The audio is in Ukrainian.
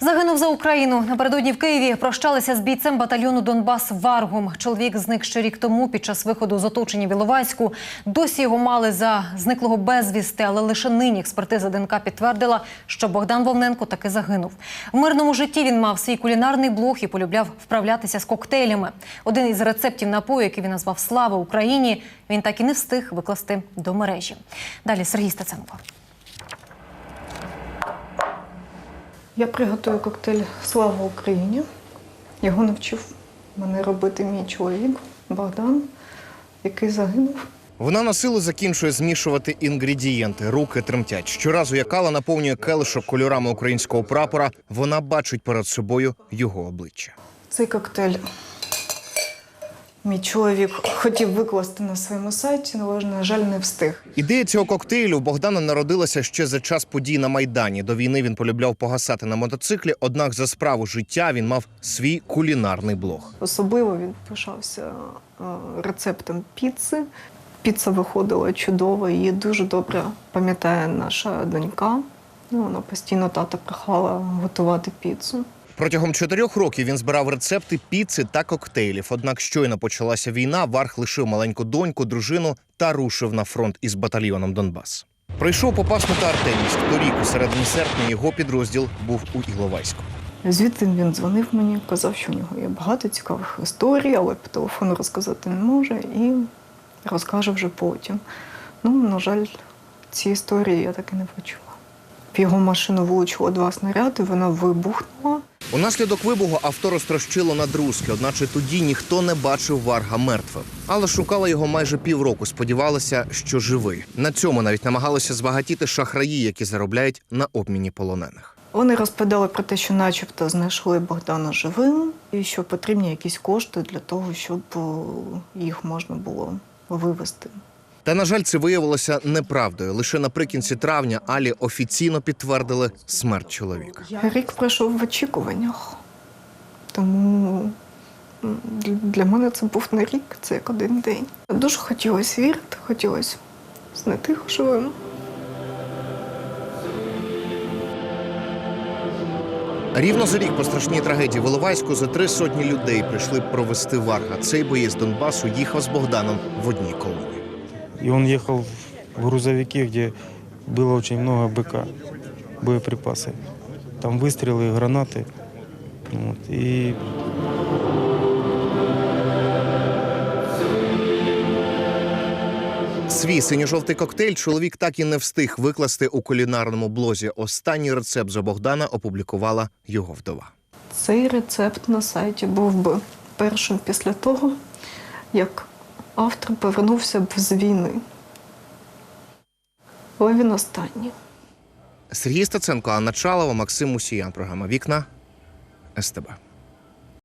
Загинув за Україну. Напередодні в Києві прощалися з бійцем батальйону Донбас Варгум. Чоловік зник ще рік тому під час виходу з оточення в. Досі його мали за зниклого безвісти, але лише нині експертиза ДНК підтвердила, що Богдан Вовненко таки загинув. В мирному житті він мав свій кулінарний блог і полюбляв вправлятися з коктейлями. Один із рецептів напою, який він назвав Слава Україні, він так і не встиг викласти до мережі. Далі Сергій Стеценко. Я приготую коктейль Слава Україні. Його навчив мене робити мій чоловік Богдан, який загинув. Вона на силу закінчує змішувати інгредієнти. Руки тремтять. Щоразу, як Алла наповнює келишок кольорами українського прапора, вона бачить перед собою його обличчя. Цей коктейль мій чоловік хотів викласти на своєму сайті, але, на жаль, не встиг. Ідея цього коктейлю у Богдана народилася ще за час подій на майдані. До війни він полюбляв погасати на мотоциклі. Однак за справу життя він мав свій кулінарний блог. Особливо він пишався е, рецептом піци. Піца виходила чудово, її дуже добре пам'ятає наша донька. Ну, вона постійно тата прохала готувати піцу. Протягом чотирьох років він збирав рецепти піци та коктейлів. Однак, щойно почалася війна, Варх лишив маленьку доньку, дружину та рушив на фронт із батальйоном Донбас. Прийшов Попасну та Артемівськ. Торік у середині серпня його підрозділ був у Іловайську. Звідти він дзвонив мені, казав, що в нього є багато цікавих історій, але по телефону розказати не може і розкаже вже потім. Ну, на жаль, ці історії я так і не почула. В його машину влучило два снаряди, вона вибухнула. Унаслідок вибуху авто розтрощило на друзки, одначе тоді ніхто не бачив Варга мертвим. Але шукала його майже півроку. Сподівалася, що живий. На цьому навіть намагалися збагатіти шахраї, які заробляють на обміні полонених. Вони розповідали про те, що начебто знайшли Богдана живим, і що потрібні якісь кошти для того, щоб їх можна було вивезти. Та на жаль, це виявилося неправдою. Лише наприкінці травня Алі офіційно підтвердили смерть чоловіка. Рік пройшов в очікуваннях. Тому для- мене це був не рік, це як один день. Дуже хотілося вірити, хотілося знайти живим. Рівно за рік по страшній трагедії в Іловайську за три сотні людей прийшли провести Варга. Цей боєць Донбасу їхав з Богданом в одній колоні. И он ехал в грузовике, где было очень много БК, боеприпасы. Там выстрелы, гранаты. Вот, и Свій синьо-жовтий коктейль чоловік так і не встиг викласти у кулінарному блозі. Останній рецепт за Богдана опублікувала його вдова. Цей рецепт на сайті був би першим після того, як автор повернувся б з війни. Але він останній. Сергій Стаценко, Анна Чалова, Максим Мусіян. Програма Вікна СТБ.